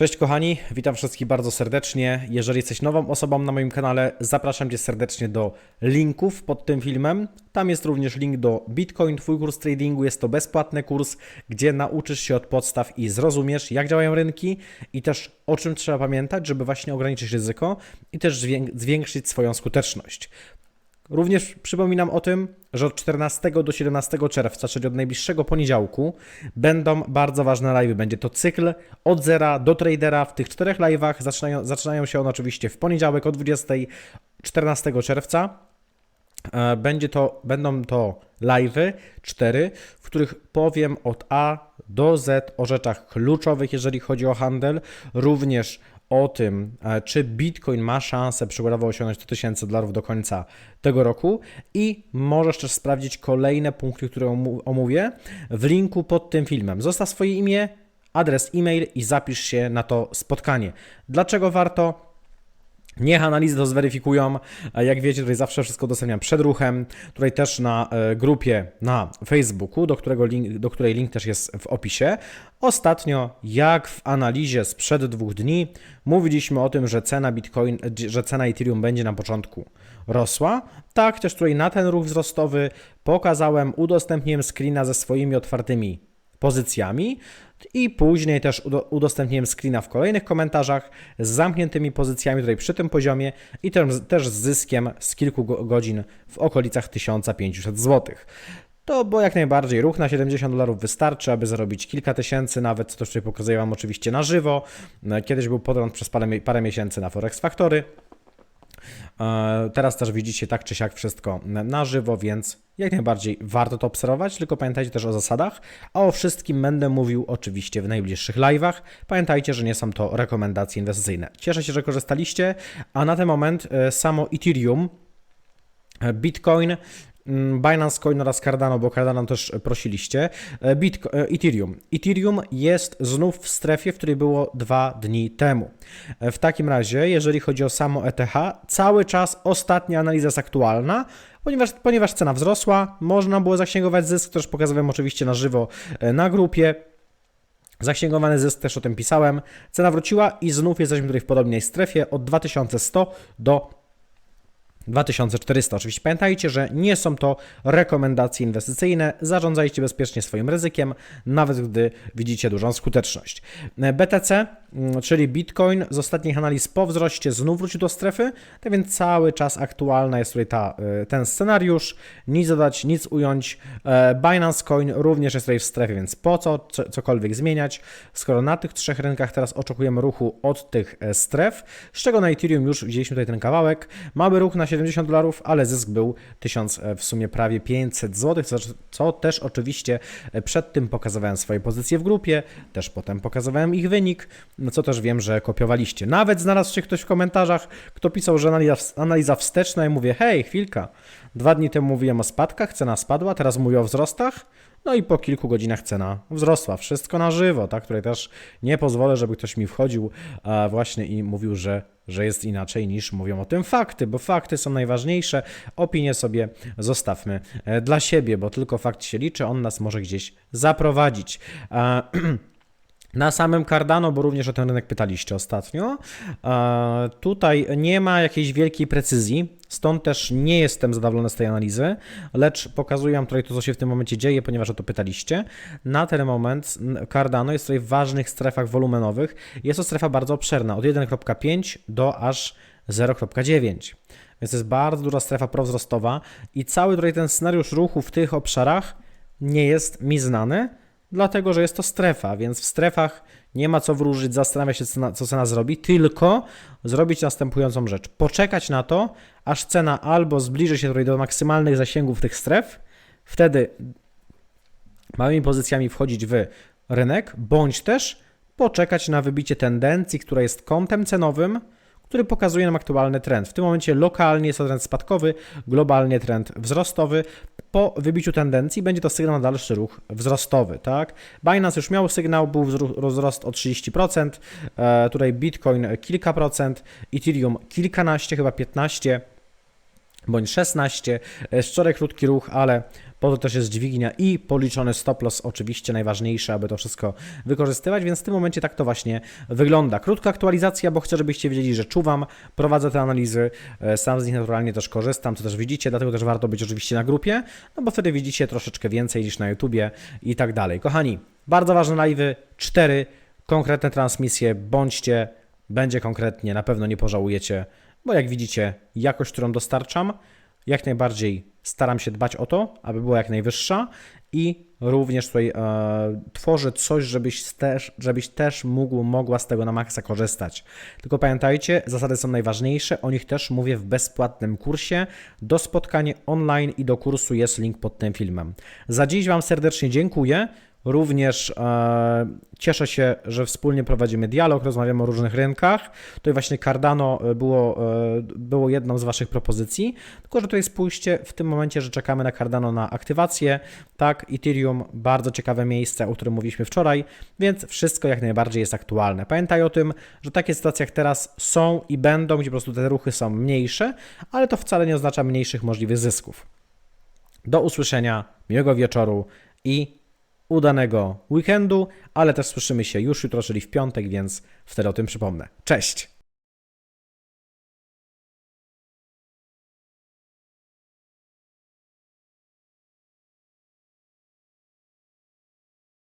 Cześć kochani, witam wszystkich bardzo serdecznie. Jeżeli jesteś nową osobą na moim kanale, zapraszam Cię serdecznie do linków pod tym filmem. Tam jest również link do Bitcoin, Twój kurs tradingu. Jest to bezpłatny kurs, gdzie nauczysz się od podstaw i zrozumiesz, jak działają rynki i też o czym trzeba pamiętać, żeby właśnie ograniczyć ryzyko i też zwię- zwiększyć swoją skuteczność. Również przypominam o tym, że od 14 do 17 czerwca, czyli od najbliższego poniedziałku, będą bardzo ważne live'y. Będzie to cykl od zera do tradera. W tych czterech live'ach zaczynają, zaczynają się one oczywiście w poniedziałek o 20 14 czerwca. E, Będzie to, będą to live'y, cztery, w których powiem od A do Z o rzeczach kluczowych, jeżeli chodzi o handel, również o tym, e, czy Bitcoin ma szansę przykładowo osiągnąć 100 tysięcy dolarów do końca tego roku i możesz też sprawdzić kolejne punkty, które omówię w linku pod tym filmem. Zostaw swoje imię, adres e-mail i zapisz się na to spotkanie. Dlaczego warto? Niech analizy to zweryfikują. A Jak wiecie, tutaj zawsze wszystko udostępniam przed ruchem. Tutaj też na e, grupie na Facebooku, do, którego link, do której link też jest w opisie. Ostatnio, jak w analizie sprzed dwóch dni, mówiliśmy o tym, że cena Bitcoin, że cena Ethereum będzie na początku rosła. Tak też tutaj na ten ruch wzrostowy pokazałem, udostępniłem screena ze swoimi otwartymi pozycjami i później też udo- udostępniłem screena w kolejnych komentarzach z zamkniętymi pozycjami tutaj przy tym poziomie i też, z zyskiem z kilku go- godzin w okolicach 1500 zł. To bo jak najbardziej ruch na 70 dolarów wystarczy, aby zarobić kilka tysięcy, nawet co tutaj pokazuję Wam oczywiście na żywo. No, Kiedyś był podrąd przez parę, parę miesięcy na Forex Factory. E, Teraz też widzicie tak czy siak wszystko na- żywo, więc jak najbardziej warto to obserwować, tylko pamiętajcie też o zasadach, a o wszystkim będę mówił oczywiście w najbliższych live'ach. Pamiętajcie, że nie są to rekomendacje inwestycyjne. Cieszę się, że korzystaliście, a na ten moment e, samo Ethereum, e, Bitcoin, Binance Coin oraz Cardano, bo Cardano też prosiliście. E, Bitco- e, Ethereum. Ethereum jest znów w strefie, w której było dwa dni temu. E, W takim razie, jeżeli chodzi o samo ETH, cały czas ostatnia analiza jest aktualna, ponieważ, ponieważ cena wzrosła, można było zasięgować zysk, też pokazywałem oczywiście na żywo e, na grupie. Zasięgowany zysk, też o tym pisałem. Cena wróciła i znów jesteśmy tutaj w podobnej strefie od 2100 do 2400. Oczywiście pamiętajcie, że nie są to rekomendacje inwestycyjne. Zarządzajcie bezpiecznie swoim ryzykiem, nawet gdy widzicie dużą skuteczność. BTC, mm, czyli Bitcoin, z ostatnich analiz po wzroście znów wrócił do strefy, tak więc cały czas aktualna jest tutaj ta, y, ten scenariusz. Nic dodać, nic ująć. E, Binance Coin również jest tutaj w strefie, więc po co co- cokolwiek zmieniać, skoro na tych trzech rynkach teraz oczekujemy ruchu od tych e, stref, z czego na Ethereum już widzieliśmy tutaj ten kawałek. Mały ruch na 70 dolarów, ale zysk był 1000, e, w sumie prawie 500 zł, co, co też oczywiście e, przed tym pokazywałem swoje pozycje w grupie, też potem pokazywałem ich wynik, no co też wiem, że kopiowaliście. Nawet znalazł się ktoś w komentarzach, kto pisał, że analiza, analiza wsteczna i mówię, hej, chwilka, dwa dni temu mówiłem o spadkach, cena spadła, teraz mówię o wzrostach, no i po kilku godzinach cena wzrosła. Wszystko na żywo, tak? Której też nie pozwolę, żeby ktoś mi wchodził właśnie i mówił, że, że jest inaczej niż mówią o tym fakty, bo fakty są najważniejsze. Opinie sobie zostawmy e, dla siebie, bo tylko fakt się liczy, on nas może gdzieś zaprowadzić. Na samym Cardano, bo również o ten rynek pytaliście ostatnio, e, tutaj nie ma jakiejś wielkiej precyzji, stąd też nie jestem zadowolony z tej analizy, lecz pokazuję Wam tutaj to, co się w tym momencie dzieje, ponieważ o to pytaliście. Na ten moment Cardano jest tutaj w ważnych strefach wolumenowych. Jest to strefa bardzo obszerna, od 1.5 do aż 0.9. Więc to jest bardzo duża strefa prowzrostowa i cały tutaj ten scenariusz ruchu w tych obszarach nie jest mi znany, dlatego że jest to strefa, więc w strefach nie ma co wróżyć, zastanawiać się, co cena, zrobi, tylko zrobić następującą rzecz. Poczekać na to, aż cena albo zbliży się tutaj do maksymalnych zasięgów tych stref, wtedy małymi pozycjami wchodzić w rynek, bądź też poczekać na wybicie tendencji, która jest kątem cenowym, który pokazuje nam aktualny trend. W tym momencie lokalnie jest to trend spadkowy, globalnie trend wzrostowy. Po wybiciu tendencji będzie to sygnał na dalszy ruch wzrostowy. Tak? Binance już miał sygnał, był wzrost o 30%, e, tutaj Bitcoin kilka procent, Ethereum kilkanaście, chyba 15%. Bądź 16. E, Wczoraj krótki ruch, ale po to też jest dźwignia i policzony stop loss, oczywiście najważniejsze, aby to wszystko wykorzystywać, więc w tym momencie tak to właśnie wygląda. Krótka aktualizacja, bo chcę, żebyście wiedzieli, że czuwam, prowadzę te analizy, e, sam z nich naturalnie też korzystam, to też widzicie, dlatego też warto być oczywiście na grupie, no bo wtedy widzicie troszeczkę więcej niż na YouTubie i tak dalej. Kochani, bardzo ważne live'y, cztery konkretne transmisje, bądźcie, będzie konkretnie, na pewno nie pożałujecie, bo jak widzicie, jakość, którą dostarczam, jak najbardziej staram się dbać o to, aby była jak najwyższa i również tutaj e, tworzę coś, żebyś też, żebyś też mógł, mogła z tego na maksa korzystać. Tylko pamiętajcie, zasady są najważniejsze, o nich też mówię w bezpłatnym kursie. Do spotkania online i do kursu jest link pod tym filmem. Za dziś Wam serdecznie dziękuję. Również e, cieszę się, że wspólnie prowadzimy dialog, rozmawiamy o różnych rynkach. Tutaj właśnie Cardano e, było, e, było jedną z Waszych propozycji, tylko że tutaj spójrzcie w tym momencie, że czekamy na Cardano na aktywację. Tak, Ethereum, bardzo ciekawe miejsce, o którym mówiliśmy wczoraj, więc wszystko jak najbardziej jest aktualne. Pamiętaj o tym, że takie sytuacje jak teraz są i będą, gdzie po prostu te ruchy są mniejsze, ale to wcale nie oznacza mniejszych możliwych zysków. Do usłyszenia, miłego wieczoru i udanego weekendu, ale też słyszymy się już jutro, czyli w piątek, więc wtedy o tym przypomnę. Cześć!